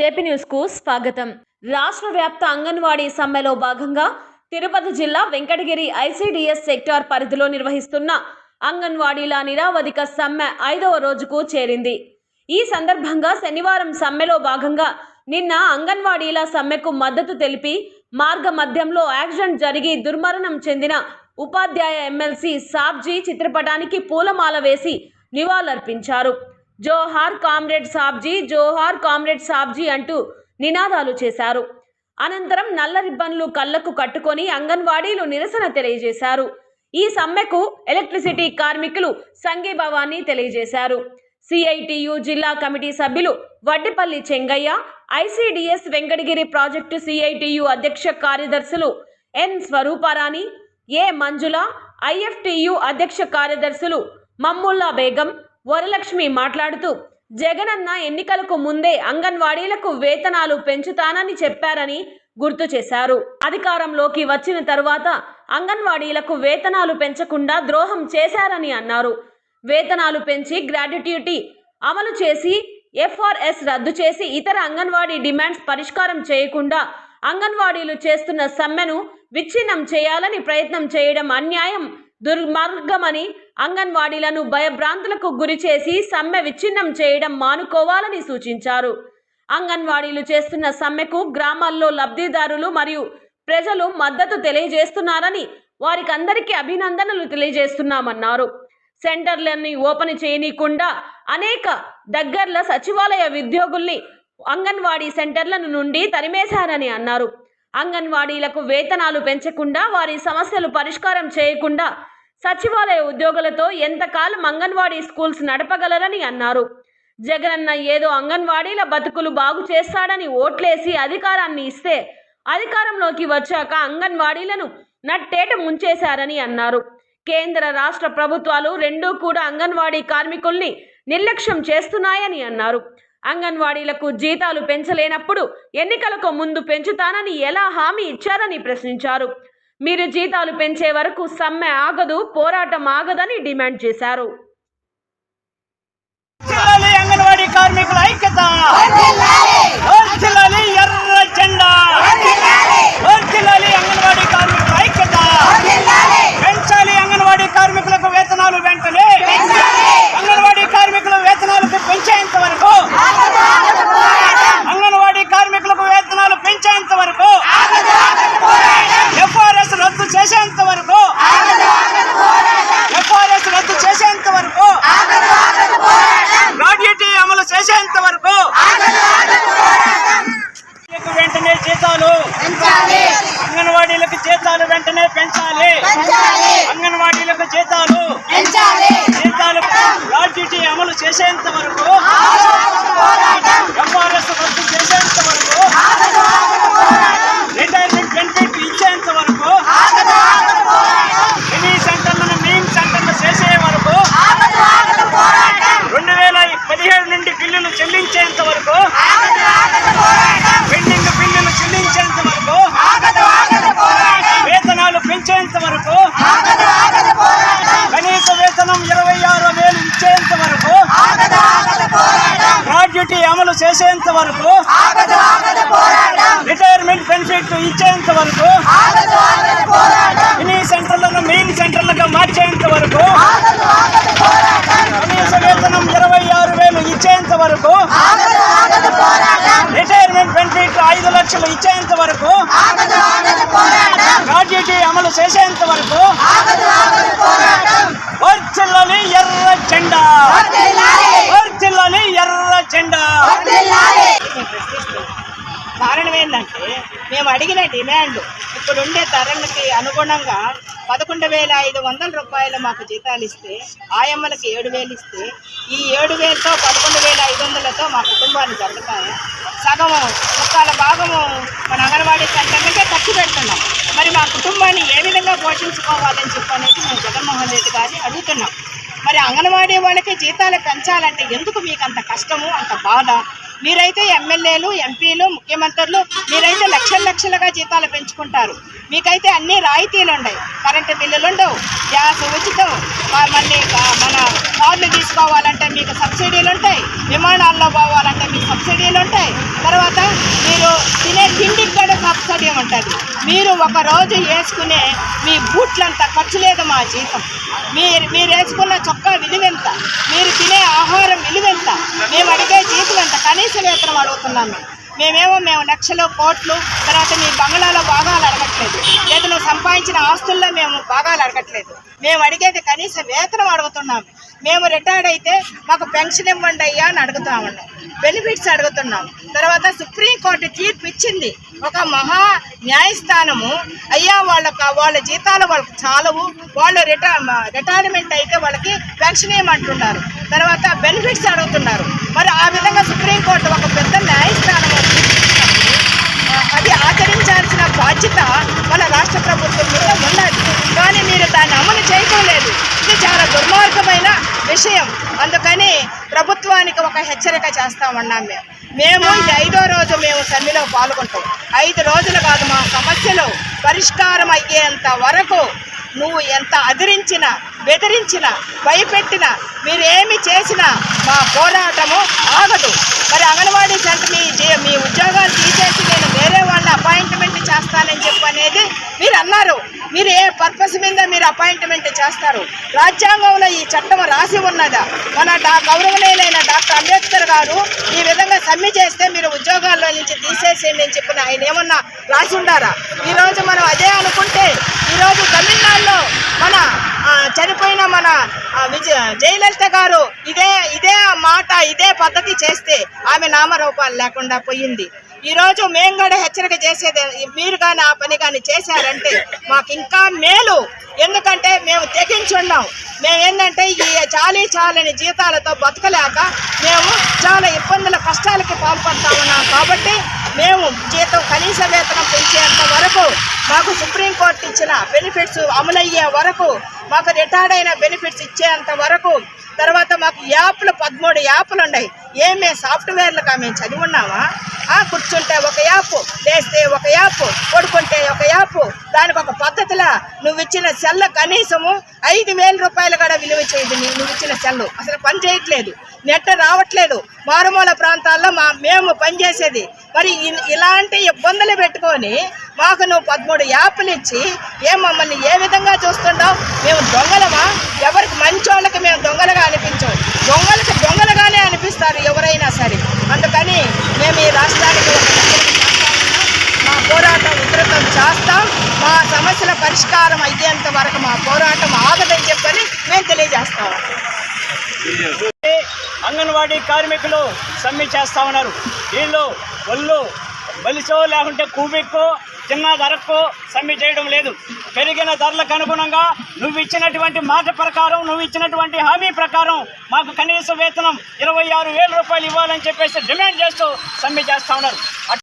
JP న్యూస్కు స్వాగతం. రాష్ట్ర వ్యాప్త అంగన్వాడీ సమ్మెలో భాగంగా తిరుపతి జిల్లా వెంకటగిరి ఐసిడిఎస్ సెక్టార్ పరిధిలో నిర్వహిస్తున్న అంగన్వాడీల నిరావధిక సమ్మె ఐదవ రోజుకు చేరింది. ఈ సందర్భంగా శనివారం సమ్మెలో భాగంగా నిన్న అంగన్వాడీల సమ్మెకు మద్దతు తెలిపి మార్గ మధ్యంలో యాక్సిడెంట్ జరిగి దుర్మరణం చెందిన ఉపాధ్యాయ ఎమ్మెల్సీ సాబ్జీ చిత్రపటానికి పూలమాల వేసి నివాళులర్పించారు. జోహార్ కామ్రేడ్ సాబ్జీ జోహార్ కామ్రేడ్ సాబ్జీ అంటూ నినాదాలు చేశారు. అనంతరం నల్ల రిబ్బన్లు కళ్ళకు కట్టుకొని అంగన్వాడీలు నిరసన తెలియజేశారు. ఈ సమ్మెకు ఎలక్ట్రిసిటీ కార్మికులు సంఘీభావాన్ని తెలియజేశారు. సిఐటియు జిల్లా కమిటీ సభ్యులు Vaddipalli Chengaiah ICDS Venkatagiri project CITU అధ్యక్ష కార్యదర్శులు ఎన్ స్వరూపారాణి ఏ మంజుల ఐఎఫ్టియు అధ్యక్ష కార్యదర్శులు మమ్ముల్లా బేగం వరలక్ష్మి మాట్లాడుతూ జగనన్న ఎన్నికలకు ముందే అంగన్వాడీలకు వేతనాలు పెంచుతానని చెప్పారని గుర్తు చేశారు. అధికారంలోకి వచ్చిన తరువాత అంగన్వాడీలకు వేతనాలు పెంచకుండా ద్రోహం చేశారని అన్నారు. వేతనాలు పెంచి గ్రాడ్యుటీ అమలు చేసి ఎఫ్ఆర్ఎస్ రద్దు చేసి ఇతర అంగన్వాడీ డిమాండ్స్ పరిష్కారం చేయకుండా అంగన్వాడీలు చేస్తున్న సమ్మెను విచ్ఛిన్నం చేయాలని ప్రయత్నం చేయడం అన్యాయం దుర్మార్గమని అంగన్వాడీలను భయభ్రాంతులకు గురి చేసి సమ్మె విచ్ఛిన్నం చేయడం మానుకోవాలని సూచించారు. అంగన్వాడీలు చేస్తున్న సమ్మెకు గ్రామాల్లో లబ్ధిదారులు మరియు ప్రజలు మద్దతు తెలియజేస్తున్నారని వారికందరికీ అభినందనలు తెలియజేస్తున్నామన్నారు. సెంటర్లన్నీ ఓపెన్ చేయనీయకుండా అనేక దగ్గర్ల సచివాలయ ఉద్యోగుల్ని అంగన్వాడీ సెంటర్ల నుండి తరిమేశారని అన్నారు. అంగన్వాడీలకు వేతనాలు పెంచకుండా వారి సమస్యలు పరిష్కారం చేయకుండా సచివాలయ ఉద్యోగులతో ఎంతకాలం అంగన్వాడీ స్కూల్స్ నడపగలరని అన్నారు. జగనన్న ఏదో అంగన్వాడీల బతుకులు బాగు చేస్తాడని ఓట్లేసి అధికారాన్ని ఇస్తే అధికారంలోకి వచ్చాక అంగన్వాడీలను నట్టేట ముంచేశారని అన్నారు. కేంద్ర రాష్ట్ర ప్రభుత్వాలు రెండూ కూడా అంగన్వాడీ కార్మికుల్ని నిర్లక్ష్యం చేస్తున్నాయని అన్నారు. అంగన్వాడీలకు జీతాలు పెంచలేనప్పుడు ఎన్నికలకు ముందు పెంచుతానని ఎలా హామీ ఇచ్చారని ప్రశ్నించారు. మీరు జీతాలు పెంచే వరకు సమ్మె ఆగదు పోరాటం ఆగదని డిమాండ్ చేశారు. కార్మికుల ఐక్యత! ఎర్ర జెండా వర్ధిల్లాలి అంగన్వాడీ కార్మికుల ఐక్యత పెంచాలి అంగన్వాడీ కార్మికులకు వేతనాలు వెంటనే అంగన్వాడీ కార్మికుల వేతనాలకు పెంచేంత వరకు అంగన్వాడీ కార్మికులకు వేతనాలు పెంచేంత వరకు ఎఫ్ఆర్ఎస్ రద్దు చేసేంత వరకు ఎఫ్ఆర్ఎస్ రద్దు చేసేంత వరకు గ్రాడ్యుటీ అమలు చేసేంత వరకు అంగన్వాడీలకు వెంటనే జీతాలు అంగన్వాడీలకు జీతాలు వెంటనే పెంచాలి. అంగన్వాడీలకు జీతాలు జీతాలు గ్రాడ్యుటీ అమలు చేసేంత వరకు ఎఫ్ఆర్ఎస్ రద్దు చేసేంత వరకు రిటైర్మెంట్ బెనిఫిట్ ఇచ్చేంత వరకు ఎనీ సెంటర్లను మెయిన్ సెంటర్లు చేసే వరకు రెండు వేల పదిహేడు నుండి బిల్లులు చెల్లించేంత వరకు పెండింగ్ బిల్లులు చెల్లించేంత వరకు పెంచేంత వరకు. కనీస వేతనం ఇరవై ఆరు వేలు ఇచ్చేంత వరకు. గ్రాడ్యుటీ అమలు చేసేంత వరకు. రిటైర్మెంట్ బెనిఫిట్ ఇచ్చేంత వరకు ఎనీ సెంటర్లను మెయిన్ సెంటర్లుగా మార్చేంత వరకు కనీస వేతనం ఇరవై ఆరు వేలు ఇచ్చేంత వరకు రిటైర్మెంట్ బెనిఫిట్ ఐదు లక్షలు ఇచ్చేంత వరకు గ్రాడ్యుటీ అమలు చేసేంత వరకు వర్చిల్లని ఎర్ర జెండా వర్చిల్లని ఎర్ర జెండా ఏంటంటే మేము అడిగిన డిమాండ్ ఇప్పుడుండే ధరలకి అనుగుణంగా పదకొండు వేల ఐదు వందల రూపాయలు మాకు జీతాలు ఇస్తే ఆయమ్మలకి ఏడు వేలు ఇస్తే ఈ ఏడు వేలతో పదకొండు వేల ఐదు వందలతో మా కుటుంబాన్ని జరుగుతాయి సగము ముక్కాల భాగము మన అంగన్వాడీ సెంటర్లకే ఖర్చు పెడుతున్నాం. మరి మా కుటుంబాన్ని ఏ విధంగా పోషించుకోవాలని చెప్పనేసి మేము జగన్మోహన్ రెడ్డి గారిని అడుగుతున్నాం. మరి అంగన్వాడీ వాళ్ళకి జీతాలు పెంచాలంటే ఎందుకు మీకు అంత కష్టము అంత బాధ? మీరైతే ఎమ్మెల్యేలు ఎంపీలు ముఖ్యమంత్రులు మీరైతే లక్షల లక్షలుగా జీతాలు పెంచుకుంటారు. మీకైతే అన్ని రాయితీలు ఉండవు కరెంటు బిల్లులు ఉండవు. గ్యాస్ ఉచితం. మళ్ళీ మన కార్లు తీసుకోవాలంటే మీకు సబ్సిడీలు ఉంటాయి. విమానాల్లో పోవాలంటే మీకు సబ్సిడీలు ఉంటాయి. తర్వాత మీరు తినే తిండికి కూడా సబ్సిడీ ఉంటుంది. మీరు ఒక రోజు వేసుకునే మీ బూట్లంత ఖర్చు లేదు మా జీతం. మీరు మీరు వేసుకున్న చొక్క విలువెంత మీరు తినే ఆహారం విలువెంత మేము అడిగే జీతం లక్షలు కనీస వేతనం మేమేమో మేము లక్షలు కోట్లు తర్వాత మీ బంగ్లాలో భాగాలు అడగట్లేదు. లేదా నువ్వు సంపాదించిన ఆస్తుల్లో మేము భాగాలు అడగట్లేదు. మేము అడిగేది కనీసం వేతనం అడుగుతున్నాము. మేము రిటైర్డ్ అయితే మాకు పెన్షన్ ఇవ్వండి అయ్యా అని అడుగుతామండి బెనిఫిట్స్ అడుగుతున్నాం. తర్వాత సుప్రీంకోర్టు తీర్పు ఇచ్చింది. ఒక మహా న్యాయస్థానము. అయ్యా వాళ్ళ వాళ్ళ జీతాలు వాళ్ళకి చాలవు. వాళ్ళు రిటైర్ రిటైర్మెంట్ అయితే వాళ్ళకి పెన్షన్ ఇవ్వమంటున్నారు. తర్వాత బెనిఫిట్స్ అడుగుతున్నారు. మరి ఆ విధంగా సుప్రీంకోర్టు ఒక పెద్ద న్యాయస్థానం అది ఆచరించాల్సిన బాధ్యత మన రాష్ట్ర ప్రభుత్వం మీద ఉన్నది కానీ మీరు దాన్ని అమలు చేయటం లేదు. ఇది చాలా దుర్మార్గమైన విషయం. అందుకని ప్రభుత్వానికి ఒక హెచ్చరిక చేస్తామన్నాం మేము. మేము ఇది ఐదో రోజు మేము సమ్మెలో పాల్గొంటాం. ఐదు రోజులు కాదు మా సమస్యలు పరిష్కారం అయ్యేంత వరకు నువ్వు ఎంత అదిరించినా బెదిరించినా భయపెట్టినా మీరేమి చేసినా మా పోరాటము ఆగదు. మరి అంగన్వాడీ సెంటర్ మీ మీ ఉద్యోగాలు తీసేసి నేను వేరే వాళ్ళ అపాయింట్మెంట్ చేస్తానని చెప్పి అనేది మీరు అన్నారు. మీరు ఏ పర్పస్ మీద మీరు అపాయింట్మెంట్ చేస్తారు? రాజ్యాంగంలో ఈ చట్టం రాసి ఉన్నదా? మన డా గౌరవనీయులైన డాక్టర్ అంబేద్కర్ గారు ఈ విధంగా సమ్మె చేస్తే మీరు ఉద్యోగాల్లో నుంచి తీసేసేయండి అని చెప్పిన ఆయన ఏమన్నా రాసి ఉండారా? ఈరోజు మనం అదే అనుకుంటే ఈరోజు తమిళనాడులో మన చనిపోయిన మన విజయ జయలలిత గారు ఇదే ఇదే మాట ఇదే పద్ధతి చేస్తే ఆమె నామరూపాలు లేకుండా పోయింది. ఈరోజు మేము కూడా హెచ్చరిక చేసేది మీరు కానీ ఆ పని కానీ చేశారంటే మాకు ఇంకా మేలు. ఎందుకంటే మేము తెగించున్నాం మేము ఏంటంటే ఈ చాలీ చాలని జీతాలతో బతకలేక మేము చాలా ఇబ్బందుల కష్టాలకి పాల్పడతా ఉన్నాం కాబట్టి మేము జీతం కనీస వేతనం పెంచేంత వరకు మాకు సుప్రీంకోర్టు ఇచ్చిన బెనిఫిట్స్ అమలయ్యే వరకు మాకు రిటైర్డ్ అయిన బెనిఫిట్స్ ఇచ్చేంత వరకు తర్వాత మాకు యాప్లు పదమూడు యాప్లు ఉన్నాయి ఏమే సాఫ్ట్వేర్లుగా మేము చదివి ఉన్నామా కూర్చుంటే ఒక యాప్ లేస్తే ఒక యాప్ పడుకుంటే ఒక యాప్. దానికి ఒక పద్ధతిలా నువ్వు ఇచ్చిన సెల్ కనీసము ఐదు వేల రూపాయలు కూడా విలువ చేయదు నువ్వు ఇచ్చిన సెల్ అసలు పని చేయట్లేదు. నెట్ రావట్లేదు. మారుమూల ప్రాంతాల్లో మా మేము పనిచేసేది. మరి ఇ- ఇలాంటి ఇబ్బందులు పెట్టుకొని మాకు నువ్వు పదమూడు యాప్లు ఇచ్చి ఏ మమ్మల్ని ఏ విధంగా చూస్తుంటావు మేము దొంగలమా? ఎవరికి మంచోళ్ళకి మేము దొంగలుగా అనిపించాం. దొంగలకి దొంగలుగానే అనిపిస్తారు ఎవరైనా సరే. అందుకని మేము ఈ రాష్ట్రానికి మా పోరాటం ఉధృతం చేస్తాం. మా సమస్యల పరిష్కారం అయ్యేంత వరకు మా పోరాటం ఆగదని చెప్పని మేము తెలియజేస్తాం. అంగన్వాడీ కార్మికులు సమ్మె చేస్తా ఉన్నారు. వీళ్ళు ఒళ్ళు బలిసో లేకుంటే కూబిక్కో చిన్న ధరకు సమ్మె చేయడం లేదు. పెరిగిన ధరలకు అనుగుణంగా నువ్వు ఇచ్చినటువంటి మాట ప్రకారం నువ్వు ఇచ్చినటువంటి హామీ ప్రకారం మాకు కనీస వేతనం ఇరవై ఆరు వేల రూపాయలు ఇవ్వాలని చెప్పేసి డిమాండ్ చేస్తూ సమ్మె చేస్తూ ఉన్నారు.